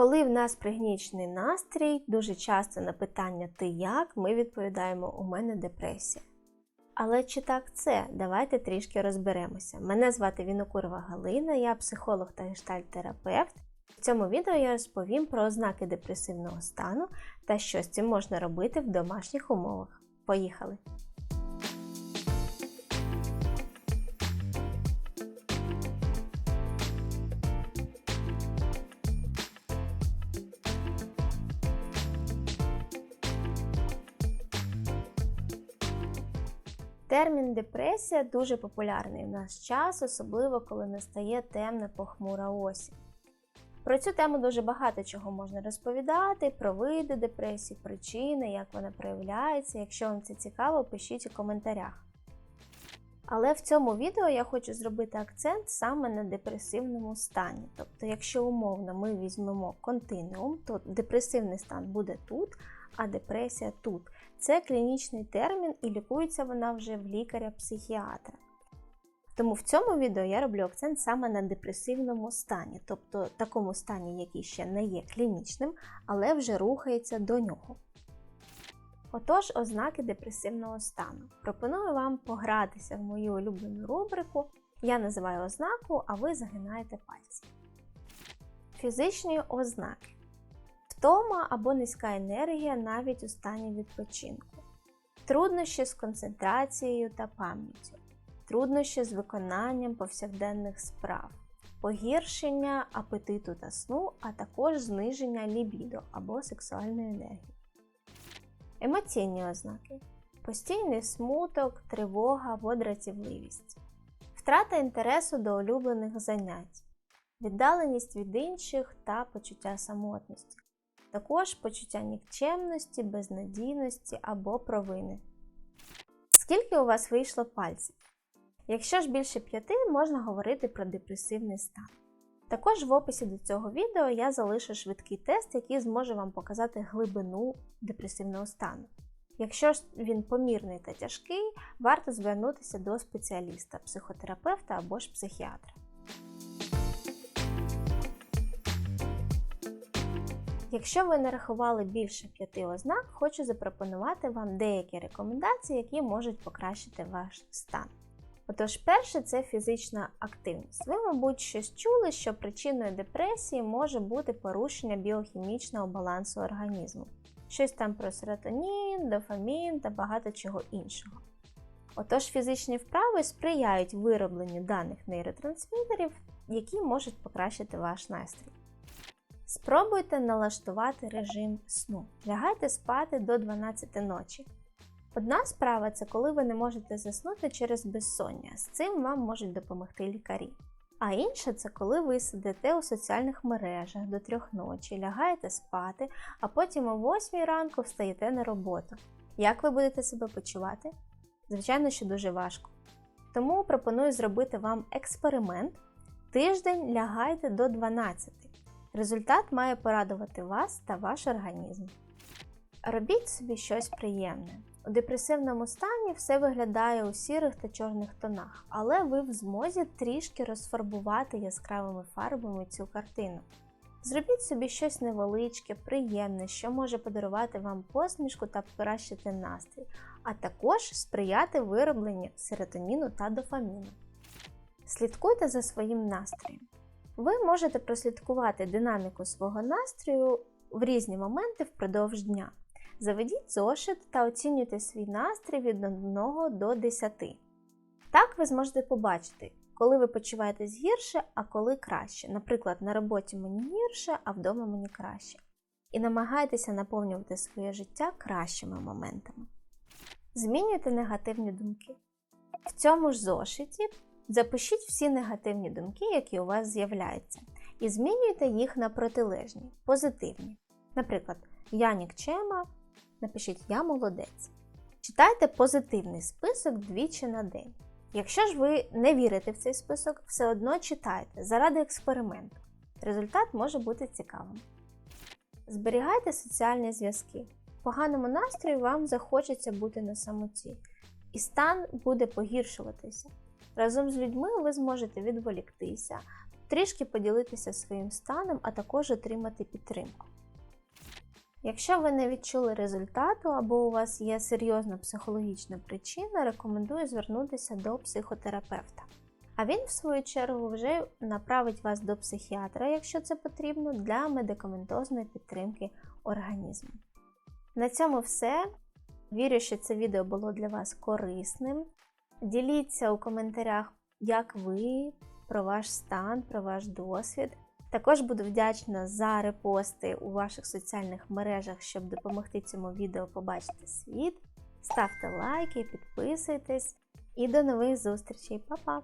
Коли в нас пригнічений настрій, дуже часто на питання Ти як ми відповідаємо У мене депресія. Але чи так це? Давайте трішки розберемося. Мене звати Вінокурова Галина, я психолог та гештальт-терапевт. В цьому відео я розповім про ознаки депресивного стану та що з цим можна робити в домашніх умовах. Поїхали! Термін депресія дуже популярний в наш час, особливо коли настає темна похмура осінь. Про цю тему дуже багато чого можна розповідати: про види депресії, причини, як вона проявляється. Якщо вам це цікаво, пишіть у коментарях. Але в цьому відео я хочу зробити акцент саме на депресивному стані. Тобто, якщо умовно ми візьмемо континуум, то депресивний стан буде тут, а депресія тут. Це клінічний термін і лікується вона вже в лікаря-психіатра. Тому в цьому відео я роблю акцент саме на депресивному стані, тобто такому стані, який ще не є клінічним, але вже рухається до нього. Отож, ознаки депресивного стану. Пропоную вам погратися в мою улюблену рубрику. Я називаю ознаку, а ви загинаєте пальці. Фізичні ознаки. Втома або низька енергія навіть у стані відпочинку, труднощі з концентрацією та пам'яттю, труднощі з виконанням повсякденних справ, погіршення апетиту та сну, а також зниження лібідо або сексуальної енергії. Емоційні ознаки: постійний смуток, тривога або дратівливість, втрата інтересу до улюблених занять, віддаленість від інших та почуття самотності. Також почуття нікчемності, безнадійності або провини. Скільки у вас вийшло пальців? Якщо ж більше п'яти, можна говорити про депресивний стан. Також в описі до цього відео я залишу швидкий тест, який зможе вам показати глибину депресивного стану. Якщо ж він помірний та тяжкий, варто звернутися до спеціаліста, психотерапевта або ж психіатра. Якщо ви нарахували більше п'яти ознак, хочу запропонувати вам деякі рекомендації, які можуть покращити ваш стан. Отож, перше це фізична активність. Ви, мабуть, щось чули, що причиною депресії може бути порушення біохімічного балансу організму. Щось там про серотонін, дофамін та багато чого іншого. Отож, фізичні вправи сприяють виробленню даних нейротрансмітерів, які можуть покращити ваш настрій. Спробуйте налаштувати режим сну. Лягайте спати до 12 ночі. Одна справа це коли ви не можете заснути через безсоння. З цим вам можуть допомогти лікарі. А інша це коли ви сидите у соціальних мережах до трьох ночі, лягаєте спати, а потім о 8 ранку встаєте на роботу. Як ви будете себе почувати? Звичайно, що дуже важко. Тому пропоную зробити вам експеримент. Тиждень лягайте до 12. Результат має порадувати вас та ваш організм. Робіть собі щось приємне. У депресивному стані все виглядає у сірих та чорних тонах, але ви в змозі трішки розфарбувати яскравими фарбами цю картину. Зробіть собі щось невеличке, приємне, що може подарувати вам посмішку та покращити настрій, а також сприяти виробленню серотоніну та дофаміну. Слідкуйте за своїм настроєм. Ви можете прослідкувати динаміку свого настрою в різні моменти впродовж дня. Заведіть зошит та оцінюйте свій настрій від 1 до 10. Так ви зможете побачити, коли ви почуваєтесь гірше, а коли краще. Наприклад, на роботі мені гірше, а вдома мені краще. І намагайтеся наповнювати своє життя кращими моментами. Змінюйте негативні думки. В цьому ж зошиті запишіть всі негативні думки, які у вас з'являються, і змінюйте їх на протилежні, позитивні. Наприклад, я нікчема, напишіть Я молодець. Читайте позитивний список двічі на день. Якщо ж ви не вірите в цей список, все одно читайте заради експерименту. Результат може бути цікавим. Зберігайте соціальні зв'язки. В поганому настрої вам захочеться бути на самоті, і стан буде погіршуватися. Разом з людьми ви зможете відволіктися, трішки поділитися своїм станом, а також отримати підтримку. Якщо ви не відчули результату або у вас є серйозна психологічна причина, рекомендую звернутися до психотерапевта. А він, в свою чергу, вже направить вас до психіатра, якщо це потрібно, для медикаментозної підтримки організму. На цьому все. Вірю, що це відео було для вас корисним. Діліться у коментарях, як ви, про ваш стан, про ваш досвід. Також буду вдячна за репости у ваших соціальних мережах, щоб допомогти цьому відео побачити світ. Ставте лайки, підписуйтесь і до нових зустрічей. Па-па!